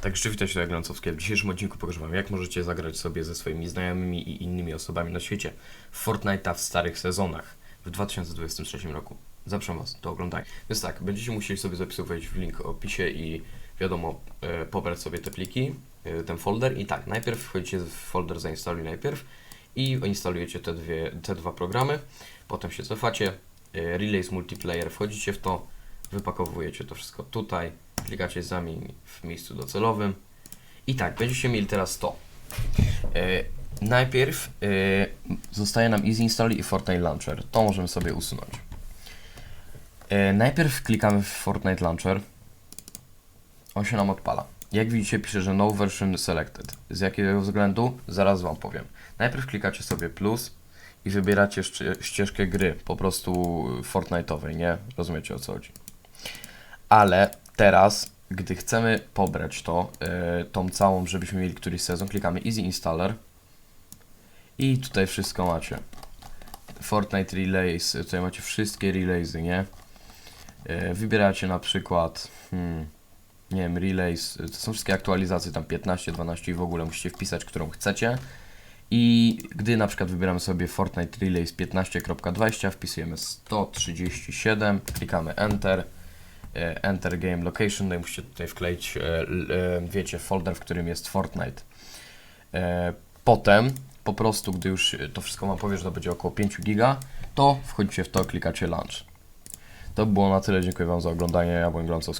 Także witajcie tutaj Glancowskie. W dzisiejszym odcinku pokażę Wam, jak możecie zagrać sobie ze swoimi znajomymi i innymi osobami na świecie w Fortnite'a w starych sezonach w 2023 roku. Zapraszam Was do oglądania. Więc tak, będziecie musieli sobie zapisywać w link w opisie i wiadomo, e, pobrać sobie te pliki, e, ten folder i tak, najpierw wchodzicie w folder zainstaluj najpierw i instalujecie te, dwie, te dwa programy, potem się cofacie, e, Relays Multiplayer, wchodzicie w to, wypakowujecie to wszystko tutaj, klikacie zamień w miejscu docelowym i tak, będziecie mieli teraz to. E, najpierw e, zostaje nam Easy Install i Fortnite Launcher. To możemy sobie usunąć. E, najpierw klikamy w Fortnite Launcher. On się nam odpala. Jak widzicie pisze, że no version selected. Z jakiego względu? Zaraz Wam powiem. Najpierw klikacie sobie plus i wybieracie ścieżkę gry, po prostu Fortnite'owej, nie? Rozumiecie o co chodzi. Ale teraz, gdy chcemy pobrać to, yy, tą całą, żebyśmy mieli któryś sezon, klikamy Easy Installer i tutaj wszystko macie. Fortnite Relays, tutaj macie wszystkie relaysy, nie? Yy, wybieracie na przykład, hmm, nie wiem, Relays, to są wszystkie aktualizacje, tam 15, 12 i w ogóle musicie wpisać, którą chcecie. I gdy na przykład wybieramy sobie Fortnite Relays 15.20, wpisujemy 137, klikamy Enter, Enter Game Location, no i musicie tutaj wkleić, e, e, wiecie, folder, w którym jest Fortnite. E, Potem, po prostu, gdy już to wszystko Wam powie, że to będzie około 5 giga, to wchodzicie w to, klikacie Launch. To by było na tyle, dziękuję Wam za oglądanie, ja byłem Glącowski.